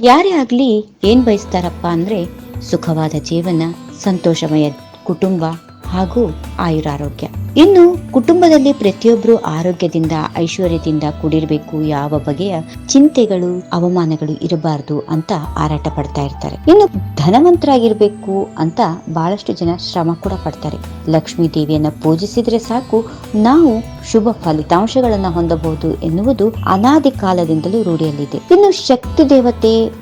ಯಾರೇ ಆಗ್ಲಿ ಏನ್ ಬಯಸ್ತಾರಪ್ಪ ಅಂದ್ರೆ ಸುಖವಾದ ಜೀವನ ಸಂತೋಷಮಯ ಕುಟುಂಬ ಹಾಗೂ ಆಯುರಾರೋಗ್ಯ. ಇನ್ನು ಕುಟುಂಬದಲ್ಲಿ ಪ್ರತಿಯೊಬ್ಬರು ಆರೋಗ್ಯದಿಂದ, ಐಶ್ವರ್ಯದಿಂದ ಕೂಡಿರಬೇಕು ಯಾವ ಬಗೆಯ ಚಿಂತೆಗಳು, ಅವಮಾನಗಳು ಇರಬಾರದು ಅಂತ ಆರಾಟ ಪಡ್ತಾ ಇರ್ತಾರೆ. ಇನ್ನು ಧನವಂತರಾಗಿರ್ಬೇಕು ಅಂತ ಬಹಳಷ್ಟು ಜನ ಶ್ರಮ ಕೂಡ ಪಡ್ತಾರೆ. ಲಕ್ಷ್ಮೀ ದೇವಿಯನ್ನ ಪೂಜಿಸಿದ್ರೆ ಸಾಕು, ನಾವು ಶುಭ ಫಲಿತಾಂಶಗಳನ್ನ ಹೊಂದಬಹುದು ಎನ್ನುವುದು ಅನಾದಿ ಕಾಲದಿಂದಲೂ ರೂಢಿಯಲ್ಲಿದೆ. ಇನ್ನು ಶಕ್ತಿ ದೇವತೆ,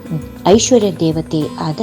ಐಶ್ವರ್ಯ ದೇವತೆ ಆದ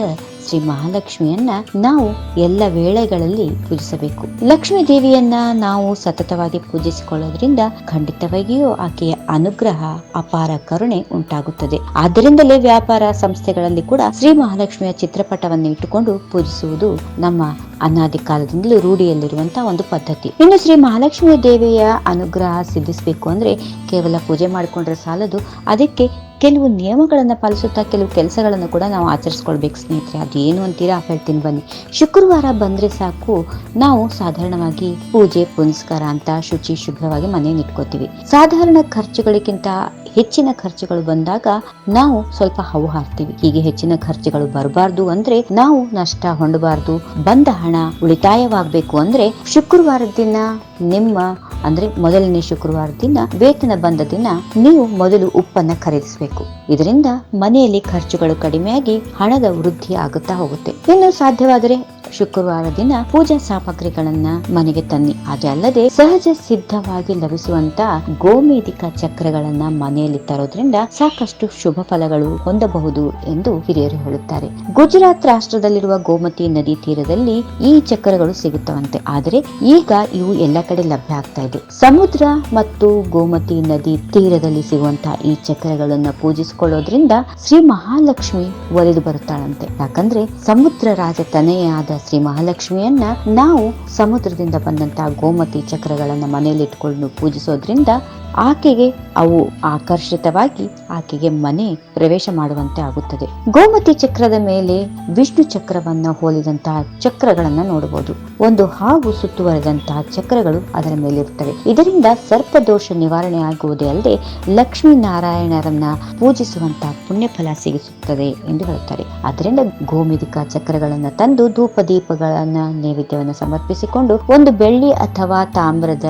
ಶ್ರೀ ಮಹಾಲಕ್ಷ್ಮಿಯನ್ನ ನಾವು ಎಲ್ಲ ವೇಳೆಗಳಲ್ಲಿ ಪೂಜಿಸಬೇಕು. ಲಕ್ಷ್ಮೀ ದೇವಿಯನ್ನ ನಾವು ಸತತವಾಗಿ ಪೂಜಿಸಿಕೊಳ್ಳೋದ್ರಿಂದ ಖಂಡಿತವಾಗಿಯೂ ಆಕೆಯ ಅನುಗ್ರಹ, ಅಪಾರ ಕರುಣೆ ಉಂಟಾಗುತ್ತದೆ. ಆದ್ದರಿಂದಲೇ ವ್ಯಾಪಾರ ಸಂಸ್ಥೆಗಳಲ್ಲಿ ಕೂಡ ಶ್ರೀ ಮಹಾಲಕ್ಷ್ಮಿಯ ಚಿತ್ರಪಟವನ್ನು ಇಟ್ಟುಕೊಂಡು ಪೂಜಿಸುವುದು ನಮ್ಮ ಅನಾದಿ ಕಾಲದಿಂದಲೂ ರೂಢಿಯಲ್ಲಿರುವಂತಹ ಒಂದು ಪದ್ಧತಿ. ಇನ್ನು ಶ್ರೀ ಮಹಾಲಕ್ಷ್ಮಿ ದೇವಿಯ ಅನುಗ್ರಹ ಸಿದ್ಧಿಸಬೇಕು ಅಂದ್ರೆ ಕೇವಲ ಪೂಜೆ ಮಾಡಿಕೊಂಡ್ರೆ ಸಾಲದು. ಅದಕ್ಕೆ ಕೆಲವು ನಿಯಮಗಳನ್ನು ಪಾಲಿಸುತ್ತಾ ಕೆಲವು ಕೆಲಸಗಳನ್ನು ಕೂಡ ನಾವು ಆಚರಿಸ್ಕೊಳ್ಬೇಕು ಸ್ನೇಹಿತರೆ. ಅದು ಏನು ಅಂತೀರಾ? ಹೇಳ್ತೀನಿ ಬನ್ನಿ. ಶುಕ್ರವಾರ ಬಂದರೆ ಸಾಕು. ನಾವು ಸಾಧಾರಣವಾಗಿ ಪೂಜೆ, ಪುನಸ್ಕಾರ ಅಂತ ಶುಚಿ ಶುಭ್ರವಾಗಿ ಮನೆಯನ್ನು ಇಟ್ಕೋತೀವಿ ಸಾಧಾರಣ ಖರ್ಚುಗಳಿಗಿಂತ ಹೆಚ್ಚಿನ ಖರ್ಚುಗಳು ಬಂದಾಗ ನಾವು ಸ್ವಲ್ಪ ಹವು ಹಾರ್ತೀವಿ. ಹೀಗೆ ಹೆಚ್ಚಿನ ಖರ್ಚುಗಳು ಬರಬಾರ್ದು ಅಂದ್ರೆ ನಾವು ನಷ್ಟ ಹೊಂಡಬಾರ್ದು ಬಂದ ಹಣ ಉಳಿತಾಯವಾಗಬೇಕು ಅಂದ್ರೆ ಶುಕ್ರವಾರದ ದಿನ, ನಿಮ್ಮ ಅಂದ್ರೆ ಮೊದಲನೇ ಶುಕ್ರವಾರ ದಿನ, ವೇತನ ಬಂದ ದಿನ ನೀವು ಮೊದಲು ಉಪ್ಪನ್ನ ಖರೀದಿಸಬೇಕು. ಇದರಿಂದ ಮನೆಯಲ್ಲಿ ಖರ್ಚುಗಳು ಕಡಿಮೆಯಾಗಿ ಹಣದ ವೃದ್ಧಿ ಆಗುತ್ತಾ ಹೋಗುತ್ತೆ. ಇನ್ನು ಸಾಧ್ಯವಾದರೆ ಶುಕ್ರವಾರ ದಿನ ಪೂಜಾ ಸಾಮಗ್ರಿಗಳನ್ನ ಮನೆಗೆ ತನ್ನಿ. ಅದೇ ಅಲ್ಲದೆ ಸಹಜ ಸಿದ್ಧವಾಗಿ ಲಭಿಸುವಂತ ಗೋಮೇಧಿಕ ಚಕ್ರಗಳನ್ನ ಮನೆಯಲ್ಲಿ ತರೋದ್ರಿಂದ ಸಾಕಷ್ಟು ಶುಭ ಫಲಗಳು ಹೊಂದಬಹುದು ಎಂದು ಹಿರಿಯರು ಹೇಳುತ್ತಾರೆ. ಗುಜರಾತ್ ರಾಷ್ಟ್ರದಲ್ಲಿರುವ ಗೋಮತಿ ನದಿ ತೀರದಲ್ಲಿ ಈ ಚಕ್ರಗಳು ಸಿಗುತ್ತವಂತೆ. ಆದರೆ ಈಗ ಇವು ಎಲ್ಲ ಕಡೆ ಲಭ್ಯ ಆಗ್ತಾ ಇದೆ. ಸಮುದ್ರ ಮತ್ತು ಗೋಮತಿ ನದಿ ತೀರದಲ್ಲಿ ಸಿಗುವಂತಹ ಈ ಚಕ್ರಗಳನ್ನ ಪೂಜಿಸಿಕೊಳ್ಳೋದ್ರಿಂದ ಶ್ರೀ ಮಹಾಲಕ್ಷ್ಮಿ ಒಲಿದು ಬರುತ್ತಾಳಂತೆ. ಯಾಕಂದ್ರೆ ಸಮುದ್ರ ರಾಜ ತನೆಯಾದ ಶ್ರೀ ಮಹಾಲಕ್ಷ್ಮಿಯನ್ನ ನಾವು ಸಮುದ್ರದಿಂದ ಬಂದಂತಹ ಗೋಮತಿ ಚಕ್ರಗಳನ್ನ ಮನೆಯಲ್ಲಿ ಇಟ್ಕೊಂಡು ಪೂಜಿಸೋದ್ರಿಂದ ಆಕೆಗೆ ಅವು ಆಕರ್ಷಿತವಾಗಿ ಆಕೆಗೆ ಮನೆ ಪ್ರವೇಶ ಮಾಡುವಂತೆ ಆಗುತ್ತದೆ. ಗೋಮತಿ ಚಕ್ರದ ಮೇಲೆ ವಿಷ್ಣು ಚಕ್ರವನ್ನ ಹೋಲಿದಂತಹ ಚಕ್ರಗಳನ್ನ ನೋಡಬಹುದು. ಒಂದು ಹಾವು ಸುತ್ತುವರೆದಂತಹ ಚಕ್ರಗಳು ಅದರ ಮೇಲಿರುತ್ತವೆ. ಇದರಿಂದ ಸರ್ಪದೋಷ ನಿವಾರಣೆ ಆಗುವುದೇ ಅಲ್ಲದೆ ಲಕ್ಷ್ಮೀ ನಾರಾಯಣರನ್ನ ಪೂಜಿಸುವಂತಹ ಪುಣ್ಯ ಫಲ ಸಿಗಿಸುತ್ತದೆ ಎಂದು ಹೇಳುತ್ತಾರೆ. ಆದ್ದರಿಂದ ಗೋಮಿದಿಕ ಚಕ್ರಗಳನ್ನ ತಂದು ಧೂಪ ದೀಪಗಳನ್ನ ನೈವೇದ್ಯವನ್ನು ಸಮರ್ಪಿಸಿಕೊಂಡು ಒಂದು ಬೆಳ್ಳಿ ಅಥವಾ ತಾಮ್ರದ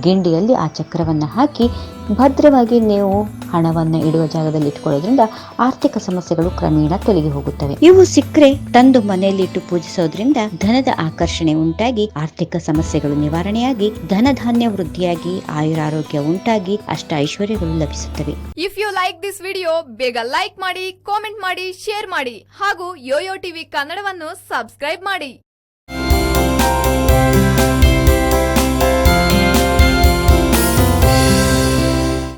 ಗಿಂಡಿಯಲ್ಲಿ ಆ ಚಕ್ರವನ್ನ ಹಾಕಿ ಭದ್ರವಾಗಿ ನೀವು ಹಣವನ್ನು ಇಡುವ ಜಾಗದಲ್ಲಿ ಇಟ್ಕೊಳ್ಳೋದ್ರಿಂದ ಆರ್ಥಿಕ ಸಮಸ್ಯೆಗಳು ಕ್ರಮೇಣ ತೊಲಗಿ ಹೋಗುತ್ತವೆ. ಇವು ಸಿಕ್ಕರೆ ತಂದು ಮನೆಯಲ್ಲಿ ಇಟ್ಟು ಪೂಜಿಸೋದ್ರಿಂದ ಧನದ ಆಕರ್ಷಣೆ ಉಂಟಾಗಿ, ಆರ್ಥಿಕ ಸಮಸ್ಯೆಗಳು ನಿವಾರಣೆಯಾಗಿ, ಧನಧಾನ್ಯ ವೃದ್ಧಿಯಾಗಿ, ಆಯುರಾರೋಗ್ಯ ಉಂಟಾಗಿ ಅಷ್ಟ ಐಶ್ವರ್ಯಗಳು ಲಭಿಸುತ್ತವೆ. If you like this video ಬೇಗ ಲೈಕ್ ಮಾಡಿ ಕಾಮೆಂಟ್ ಮಾಡಿ ಶೇರ್ ಮಾಡಿ ಹಾಗೂ ಯೋಯೋ ಟಿವಿ ಕನ್ನಡವನ್ನು ಸಬ್ಸ್ಕ್ರೈಬ್ ಮಾಡಿ.